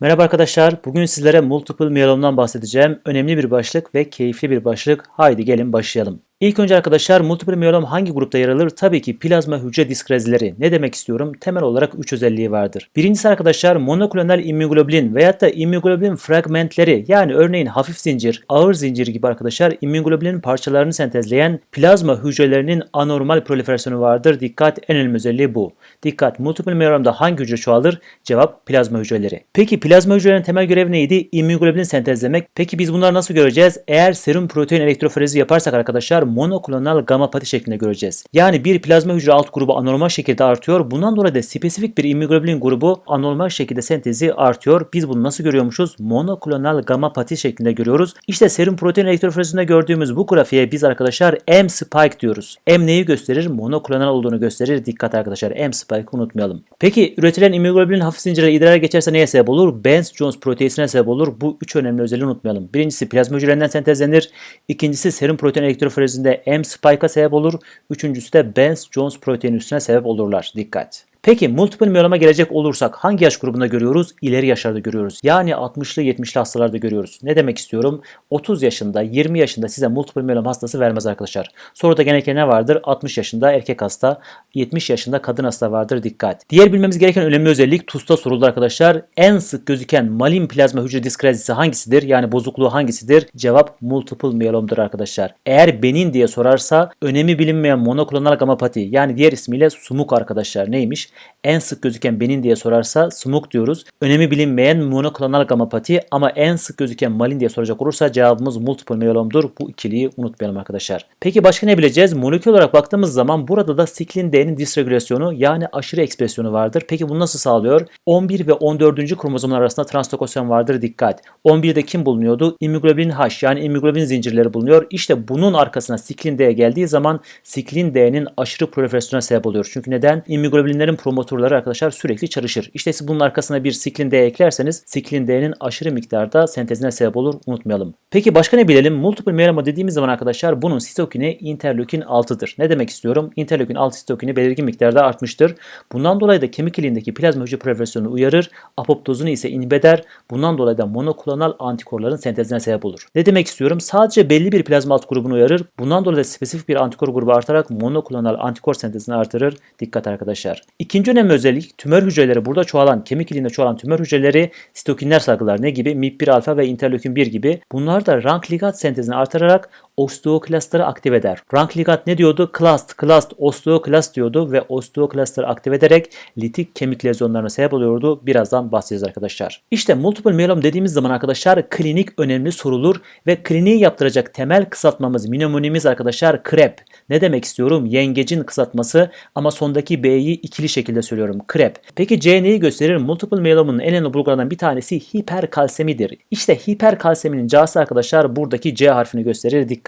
Merhaba arkadaşlar. Bugün sizlere multiple myelom'dan bahsedeceğim. Önemli bir başlık ve keyifli bir başlık. Haydi gelin başlayalım. İlk önce arkadaşlar multiple myelom hangi grupta yer alır? Tabii ki plazma hücre diskrezileri. Ne demek istiyorum? Temel olarak 3 özelliği vardır. Birincisi arkadaşlar monoklonal immunoglobulin veyahut da immunoglobulin fragmentleri yani örneğin hafif zincir, ağır zincir gibi arkadaşlar immunoglobulin parçalarını sentezleyen plazma hücrelerinin anormal proliferasyonu vardır. Dikkat en önemli özelliği bu. Dikkat multiple myelomda hangi hücre çoğalır? Cevap plazma hücreleri. Peki plazma hücrelerinin temel görevi neydi? İmmünoglobulin sentezlemek. Peki biz bunları nasıl göreceğiz? Eğer serum protein elektroforezi yaparsak arkadaşlar monoklonal gamma pati şeklinde göreceğiz. Yani bir plazma hücre alt grubu anormal şekilde artıyor. Bundan dolayı da spesifik bir immunoglobulin grubu anormal şekilde sentezi artıyor. Biz bunu nasıl görüyormuşuz? Monoklonal gamma pati şeklinde görüyoruz. İşte serum protein elektroforezinde gördüğümüz bu grafiğe biz arkadaşlar M spike diyoruz. M neyi gösterir? Monoklonal olduğunu gösterir. Dikkat arkadaşlar M spike'ı unutmayalım. Peki üretilen immunoglobulin hafif zincirleri idrara geçerse neye sebep olur? Benz-Jones proteisine sebep olur. Bu üç önemli özelliği unutmayalım. Birincisi plazma hücrelerinden sentezlenir. İkincisi serum protein elektroforezinde M spike'a sebep olur. Üçüncüsü de Benz-Jones proteinüsüne sebep olurlar. Dikkat. Peki multiple miyeloma gelecek olursak hangi yaş grubunda görüyoruz? İleri yaşlarda görüyoruz. Yani 60'lı 70'li hastalarda görüyoruz. Ne demek istiyorum? 30 yaşında, 20 yaşında size multiple miyeloma hastası vermez arkadaşlar. Soruda genellikle ne vardır? 60 yaşında erkek hasta, 70 yaşında kadın hasta vardır. Dikkat. Diğer bilmemiz gereken önemli özellik TUS'ta soruldu arkadaşlar. En sık gözüken malin plazma hücre diskrazisi hangisidir? Yani bozukluğu hangisidir? Cevap multiple miyelomdur arkadaşlar. Eğer benin diye sorarsa önemi bilinmeyen monoklonal gamapati yani diğer ismiyle sumuk arkadaşlar neymiş? En sık gözüken benin diye sorarsa smuk diyoruz. Önemi bilinmeyen monoklonal gamapati ama en sık gözüken malin diye soracak olursa cevabımız multiple myelomdur. Bu ikiliyi unutmayalım arkadaşlar. Peki başka ne bileceğiz? Molekül olarak baktığımız zaman burada da siklin D'nin disregülasyonu yani aşırı ekspresyonu vardır. Peki bunu nasıl sağlıyor? 11 ve 14. kromozomlar arasında translokasyon vardır. Dikkat. 11'de kim bulunuyordu? İmmunoglobulin H yani immunoglobulin zincirleri bulunuyor. İşte bunun arkasına siklin D geldiği zaman siklin D'nin aşırı proliferasyona sebep oluyor. Çünkü neden? İmmünoglobulinlerin promotorları arkadaşlar sürekli çalışır. İşte siz bunun arkasına bir siklin D eklerseniz siklin D'nin aşırı miktarda sentezine sebep olur. Unutmayalım. Peki başka ne bilelim? Multiple myeloma dediğimiz zaman arkadaşlar bunun sitokini interleukin 6'dır. Ne demek istiyorum? Interleukin 6 sitokini belirgin miktarda artmıştır. Bundan dolayı da kemik iliğindeki plazma hücre proliferasyonunu uyarır. Apoptozunu ise inhibit eder. Bundan dolayı da monoklonal antikorların sentezine sebep olur. Ne demek istiyorum? Sadece belli bir plazma alt grubunu uyarır. Bundan dolayı da spesifik bir antikor grubu artarak monoklonal antikor sentezini artırır. Dikkat arkadaşlar. İkinci önemli özellik tümör hücreleri burada çoğalan, kemik iliğinde çoğalan tümör hücreleri sitokinler salgılar. Ne gibi? MIP1 alfa ve interleukin 1 gibi. Bunlar da rank ligand sentezini artırarak osteoklastları aktive eder. Rank ligand ne diyordu? Klast, klast, osteoklast diyordu ve osteoklastları aktive ederek litik kemik lezyonlarına sebep oluyordu. Birazdan bahsedeceğiz arkadaşlar. İşte multiple myelom dediğimiz zaman arkadaşlar klinik önemli sorulur ve kliniği yaptıracak temel kısaltmamız, mnemonimiz arkadaşlar krep. Ne demek istiyorum? Yengecin kısaltması ama sondaki B'yi ikili şekilde söylüyorum. Krep. Peki C neyi gösterir? Multiple myelomun en önemli bulgularından bir tanesi hiperkalsemidir. İşte hiperkalseminin C'si arkadaşlar buradaki C harfini gösterir. Dikkat.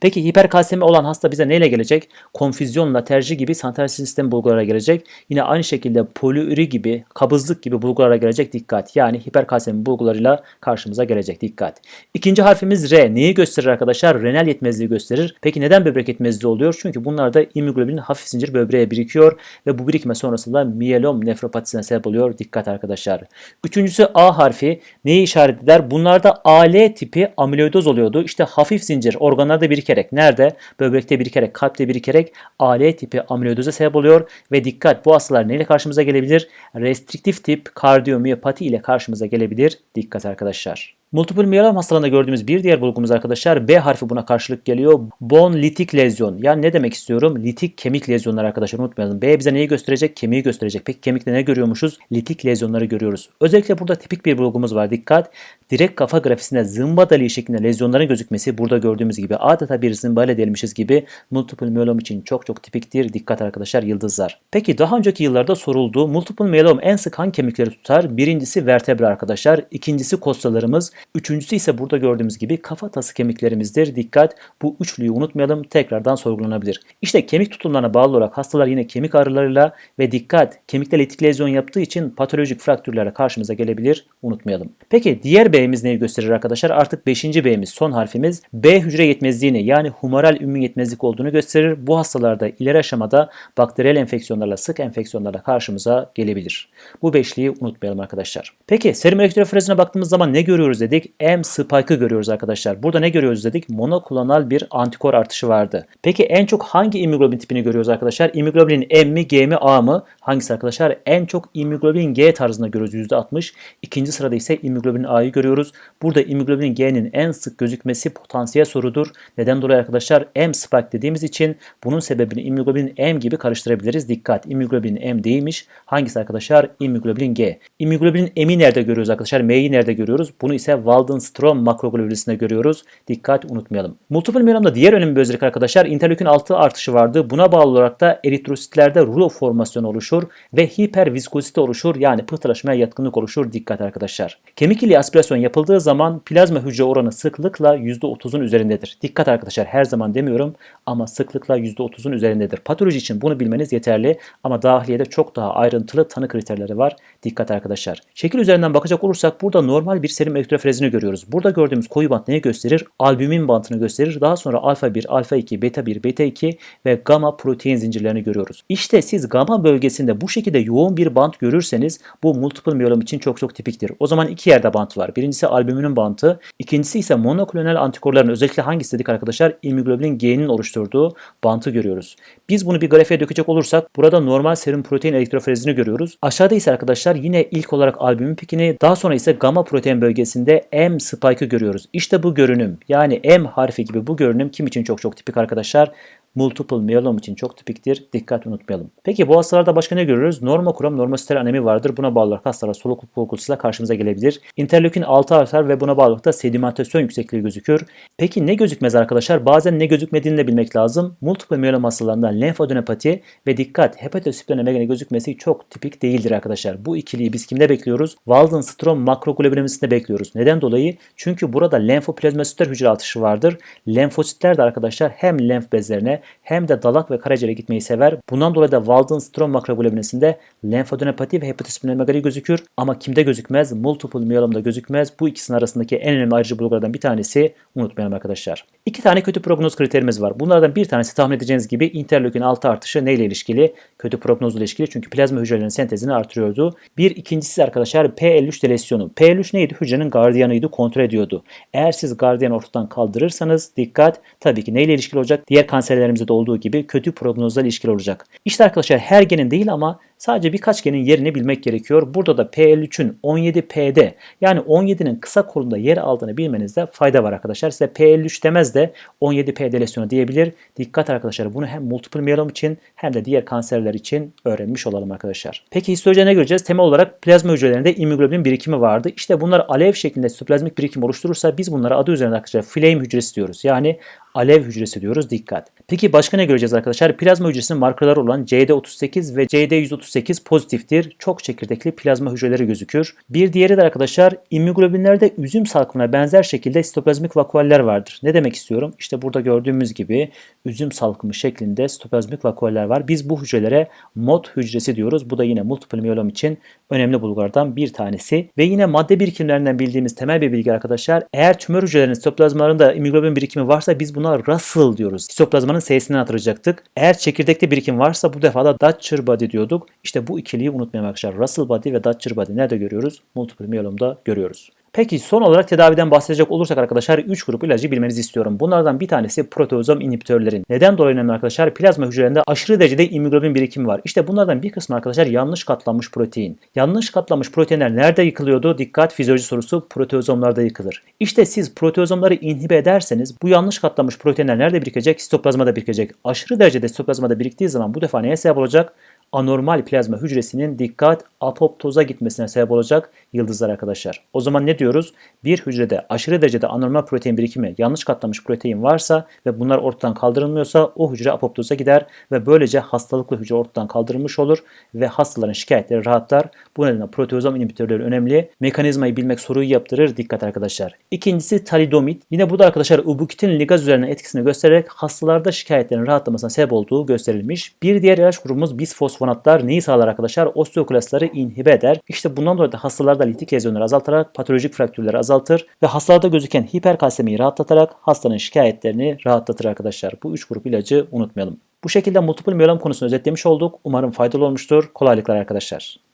Peki hiperkalsemi olan hasta bize neyle gelecek? Konfüzyonla tercih gibi santral sistem bulgulara gelecek. Yine aynı şekilde poliüri gibi, kabızlık gibi bulgulara gelecek. Dikkat. Yani hiperkalsemi bulgularıyla karşımıza gelecek. Dikkat. İkinci harfimiz R. Neyi gösterir arkadaşlar? Renal yetmezliği gösterir. Peki neden böbrek yetmezliği oluyor? Çünkü bunlarda immunoglobulin hafif zincir böbreğe birikiyor ve bu birikme sonrasında miyelom nefropatisine sebep oluyor. Dikkat arkadaşlar. Üçüncüsü A harfi neyi işaret eder? Bunlarda AL tipi amiloidoz oluyordu. İşte hafif zincir organlarda birikerek nerede? Böbrekte birikerek, kalpte birikerek AL tipi amiloidoza sebep oluyor ve dikkat bu hastalar neyle karşımıza gelebilir? Restriktif tip kardiyomiyopati ile karşımıza gelebilir. Dikkat arkadaşlar. Multiple myelom hastalığında gördüğümüz bir diğer bulgumuz arkadaşlar B harfi buna karşılık geliyor. Bone litik lezyon. Yani ne demek istiyorum? Litik kemik lezyonları arkadaşlar unutmayalım. B bize neyi gösterecek? Kemiği gösterecek. Peki kemikte ne görüyormuşuz? Litik lezyonları görüyoruz. Özellikle burada tipik bir bulgumuz var. Dikkat. Direkt kafa grafisinde zımba deliği şeklinde lezyonların gözükmesi burada gördüğümüz gibi adeta bir zımbayla delmişiz gibi multiple myelom için çok çok tipiktir. Dikkat arkadaşlar yıldızlar. Peki daha önceki yıllarda soruldu. Multiple myelom en sık hangi kemikleri tutar? Birincisi vertebra arkadaşlar. İkincisi kostalarımız. Üçüncüsü ise burada gördüğümüz gibi kafatası kemiklerimizdir. Dikkat bu üçlüyü unutmayalım tekrardan sorgulanabilir. İşte kemik tutumlarına bağlı olarak hastalar yine kemik ağrılarıyla ve dikkat kemikte litik lezyon yaptığı için patolojik fraktürlerle karşımıza gelebilir unutmayalım. Peki diğer B'miz neyi gösterir arkadaşlar? Artık 5. B'miz son harfimiz B hücre yetmezliğini yani humoral ümmün yetmezlik olduğunu gösterir. Bu hastalarda ileri aşamada bakteriyel enfeksiyonlarla sık enfeksiyonlarla karşımıza gelebilir. Bu beşliyi unutmayalım arkadaşlar. Peki serum elektroforezine baktığımız zaman ne görüyoruz dedik? M spike'ı görüyoruz arkadaşlar. Burada ne görüyoruz dedik? Monoklonal bir antikor artışı vardı. Peki en çok hangi immünoglobulin tipini görüyoruz arkadaşlar? İmmünoglobulin M mi, G mi, A mı? Hangisi arkadaşlar? En çok immünoglobulin G tarzında görüyoruz %60. İkinci sırada ise immünoglobulin A'yı görüyoruz. Burada immünoglobulin G'nin en sık gözükmesi potansiyel sorudur. Neden dolayı arkadaşlar? M spike dediğimiz için bunun sebebini immünoglobulin M gibi karıştırabiliriz. Dikkat! İmmünoglobulin M değilmiş. Hangisi arkadaşlar? İmmünoglobulin G. İmmünoglobulin M'i nerede görüyoruz arkadaşlar? M'yi nerede görüyoruz? Bunu ise Waldenstrom makroglobulinisinde görüyoruz. Dikkat unutmayalım. Multiple myelomda diğer önemli bir özellik arkadaşlar interleukin 6 artışı vardı. Buna bağlı olarak da eritrositlerde rulo formasyonu oluşur ve hiperviskozite oluşur. Yani pıhtılaşmaya yatkınlık oluşur. Dikkat arkadaşlar. Kemik iliği aspirasyon yapıldığı zaman plazma hücre oranı sıklıkla %30'un üzerindedir. Dikkat arkadaşlar her zaman demiyorum ama sıklıkla %30'un üzerindedir. Patoloji için bunu bilmeniz yeterli ama dahiliyede çok daha ayrıntılı tanı kriterleri var. Dikkat arkadaşlar. Şekil üzerinden bakacak olursak burada normal bir serum elektroforezini görüyoruz. Burada gördüğümüz koyu bant neyi gösterir? Albümin bantını gösterir. Daha sonra alfa 1, alfa 2, beta 1, beta 2 ve gamma protein zincirlerini görüyoruz. İşte siz gamma bölgesinde bu şekilde yoğun bir bant görürseniz bu multiple miyelom için çok çok tipiktir. O zaman iki yerde bant var. Birincisi albüminin bantı, ikincisi ise monoklonal antikorların özellikle hangisi dedik arkadaşlar? İmmunoglobulin G'nin oluşturduğu bantı görüyoruz. Biz bunu bir grafiğe dökecek olursak burada normal serum protein elektroforezini görüyoruz. Aşağıda ise arkadaşlar yine ilk olarak albümin pikini daha sonra ise gamma protein bölgesinde M spike'ı görüyoruz. İşte bu görünüm yani M harfi gibi bu görünüm kim için çok çok tipik arkadaşlar? Multiple myelom için çok tipiktir. Dikkat unutmayalım. Peki bu hastalarda başka ne görürüz? Normokrom, normoster anemi vardır. Buna bağlı olarak hastalar soluk bulgusuyla karşımıza gelebilir. Interleukin 6 artar ve buna bağlı olarak da sedimentasyon yüksekliği gözükür. Peki ne gözükmez arkadaşlar? Bazen ne gözükmediğini de bilmek lazım. Multiple myelom hastalarında lenfadenopati ve dikkat hepatosplenomegaly gözükmesi çok tipik değildir arkadaşlar. Bu ikiliyi biz kimde bekliyoruz? Waldenstrom makroglobulinisinde bekliyoruz. Neden dolayı? Çünkü burada lenfoplazmasitler hücre artışı vardır. Lenfositler de arkadaşlar hem lenf bezlerine hem de dalak ve karaciğere gitmeyi sever. Bundan dolayı da Waldenstrom makroglobulinisinde lenfadenopati ve hepatosplenomegaly gözükür. Ama kimde gözükmez? Multiple myelomda gözükmez. Bu ikisinin arasındaki en önemli ayrıcı bulgulardan bir tanesi unutmayalım arkadaşlar. İki tane kötü prognoz kriterimiz var. Bunlardan bir tanesi tahmin edeceğiniz gibi interleukin 6 artışı neyle ilişkili? Kötü prognozla ilişkili. Çünkü plazma hücrelerinin sentezini artırıyordu. Bir ikincisi arkadaşlar P53 delesyonu. P53 neydi? Hücrenin gardiyanıydı, kontrol ediyordu. Eğer siz gardiyanı ortadan kaldırırsanız dikkat tabii ki neyle ilişkili olacak? Diğer kanserlerimizde de olduğu gibi kötü prognozla ilişkili olacak. İşte arkadaşlar her genin değil ama Sadece birkaç genin yerini bilmek gerekiyor. Burada da P53'ün 17P'de yani 17'nin kısa kolunda yer aldığını bilmenizde fayda var arkadaşlar. Size P53 demez de 17P delesyonu diyebilir. Dikkat arkadaşlar bunu hem multiple myelom için hem de diğer kanserler için öğrenmiş olalım arkadaşlar. Peki histolojide ne göreceğiz? Temel olarak plazma hücrelerinde immunoglobulin birikimi vardı. İşte bunlar alev şeklinde sitoplazmik birikim oluşturursa biz bunlara adı üzerinde arkadaşlar flame hücresi diyoruz. Yani alev hücresi diyoruz. Dikkat. Peki başka ne göreceğiz arkadaşlar? Plazma hücresinin markerları olan CD38 ve CD138 pozitiftir. Çok çekirdekli plazma hücreleri gözükür. Bir diğeri de arkadaşlar immunoglobinlerde üzüm salkımına benzer şekilde sitoplazmik vakuoller vardır. Ne demek istiyorum? İşte burada gördüğümüz gibi üzüm salkımı şeklinde sitoplazmik vakuoller var. Biz bu hücrelere MOT hücresi diyoruz. Bu da yine multiple myelom için önemli bulgulardan bir tanesi. Ve yine madde birikimlerinden bildiğimiz temel bir bilgi arkadaşlar. Eğer tümör hücrelerinin sitoplazmalarında immunoglobin birikimi varsa biz buna Russell diyoruz. Sitoplazmanın S'sinden hatırlayacaktık. Eğer çekirdekte birikim varsa bu defa da Dutcher body diyorduk. İşte bu ikiliyi unutmayalım arkadaşlar. Russell body ve Dutcher body nerede görüyoruz? Multiple myelomda görüyoruz. Peki son olarak tedaviden bahsedecek olursak arkadaşlar 3 grup ilacı bilmenizi istiyorum. Bunlardan bir tanesi proteozom inhibitörlerin. Neden dolayı önemli arkadaşlar? Plazma hücrelerinde aşırı derecede immunoglobin birikimi var. İşte bunlardan bir kısmı arkadaşlar yanlış katlanmış protein. Yanlış katlanmış proteinler nerede yıkılıyordu? Dikkat fizyoloji sorusu proteozomlarda yıkılır. İşte siz proteozomları inhibe ederseniz bu yanlış katlanmış proteinler nerede birikecek? Sitoplazmada birikecek. Aşırı derecede sitoplazmada biriktiği zaman bu defa neye sebep olacak? Anormal plazma hücresinin dikkat apoptoza gitmesine sebep olacak yıldızlar arkadaşlar. O zaman ne diyoruz? Bir hücrede aşırı derecede anormal protein birikimi, yanlış katlanmış protein varsa ve bunlar ortadan kaldırılmıyorsa o hücre apoptoza gider ve böylece hastalıklı hücre ortadan kaldırılmış olur ve hastaların şikayetleri rahatlar. Bu nedenle proteozom inhibitörleri önemli. Mekanizmayı bilmek soruyu yaptırır. Dikkat arkadaşlar. İkincisi talidomid. Yine bu da arkadaşlar ubiquitin ligaz üzerine etkisini göstererek hastalarda şikayetlerin rahatlamasına sebep olduğu gösterilmiş. Bir diğer ilaç grubumuz bisfosfonatlar neyi sağlar arkadaşlar? Osteoklastları inhibe eder. İşte bundan dolayı da hastalarda litik lezyonları azaltarak patolojik fraktürleri azaltır ve hastalarda gözüken hiperkalsemiyi rahatlatarak hastanın şikayetlerini rahatlatır arkadaşlar. Bu üç grup ilacı unutmayalım. Bu şekilde multiple miyelom konusunu özetlemiş olduk. Umarım faydalı olmuştur. Kolaylıklar arkadaşlar.